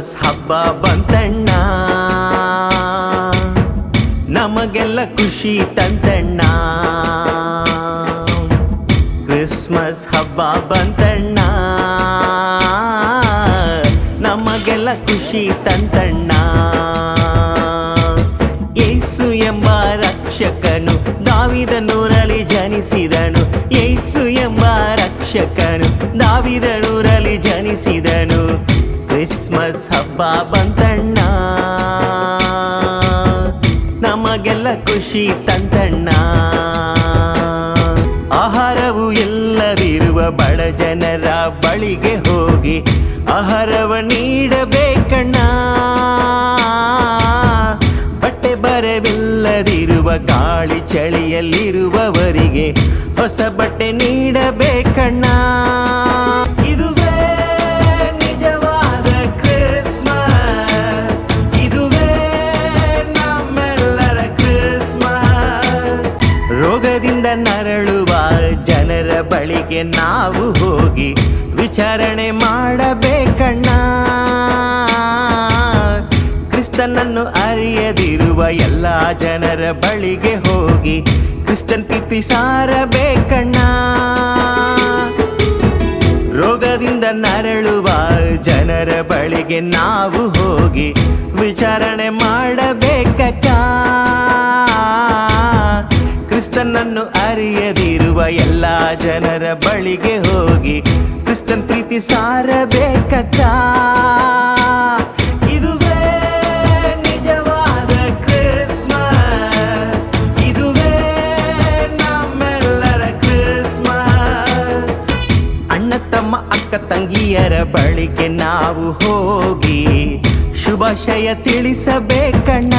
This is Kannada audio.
ಹಬ್ಬ ಬಂತಣ್ಣ. ನಮಗೆಲ್ಲ ಖುಷಿ ತಂತಣ್ಣ. ಕ್ರಿಸ್ಮಸ್ ಹಬ್ಬ ಬಂತಣ್ಣ. ನಮಗೆಲ್ಲ ಖುಷಿ ತಂತಣ್ಣ. ಏಸು ಎಂಬ ರಕ್ಷಕನು ದಾವಿದನೂರಲ್ಲಿ ಜನಿಸಿದನು. ಏಸು ಎಂಬ ರಕ್ಷಕನು ದಾವಿದನೂರಲ್ಲಿ ಜನಿಸಿದನು. ಕ್ರಿಸ್ಮಸ್ ಹಬ್ಬ ಬಂತಣ್ಣ. ನಮಗೆಲ್ಲ ಖುಷಿ ತಂತಣ್ಣ. ಆಹಾರವು ಎಲ್ಲದಿರುವ ಬಡ ಜನರ ಬಳಿಗೆ ಹೋಗಿ ಆಹಾರವ ನೀಡಬೇಕಣ್ಣ. ಬಟ್ಟೆ ಬರವಿಲ್ಲದಿರುವ ಗಾಳಿ ಚಳಿಯಲ್ಲಿರುವವರಿಗೆ ಹೊಸ ಬಟ್ಟೆ ನೀಡಬೇಕಣ್ಣ. ರೋಗದಿಂದ ನರಳುವ ಜನರ ಬಳಿಗೆ ನಾವು ಹೋಗಿ ವಿಚಾರಣೆ ಮಾಡಬೇಕಣ್ಣ. ಕ್ರಿಸ್ತನನ್ನು ಅರಿಯದಿರುವ ಎಲ್ಲ ಜನರ ಬಳಿಗೆ ಹೋಗಿ ಕ್ರಿಸ್ತನ್ ಪ್ರೀತಿ ಸಾರಬೇಕಣ್ಣ. ರೋಗದಿಂದ ನರಳುವ ಜನರ ಬಳಿಗೆ ನಾವು ಹೋಗಿ ವಿಚಾರಣೆ ಮಾಡಬೇಕಕ್ಕ. ಕ್ರಿಸ್ತನನ್ನು ಅರಿಯದಿರುವ ಎಲ್ಲ ಜನರ ಬಳಿಗೆ ಹೋಗಿ ಕ್ರಿಸ್ತನ್ ಪ್ರೀತಿ ಸಾರಬೇಕಕ್ಕ. ಇದುವೇ ನಿಜವಾದ ಕ್ರಿಸ್ಮಸ್. ಇದುವೇ ನಮ್ಮೆಲ್ಲರ ಕ್ರಿಸ್ಮಸ್. ಅಣ್ಣ ತಮ್ಮ ಅಕ್ಕ ತಂಗಿಯರ ಬಳಿಗೆ ನಾವು ಹೋಗಿ ಶುಭಾಶಯ ತಿಳಿಸಬೇಕಣ್ಣ.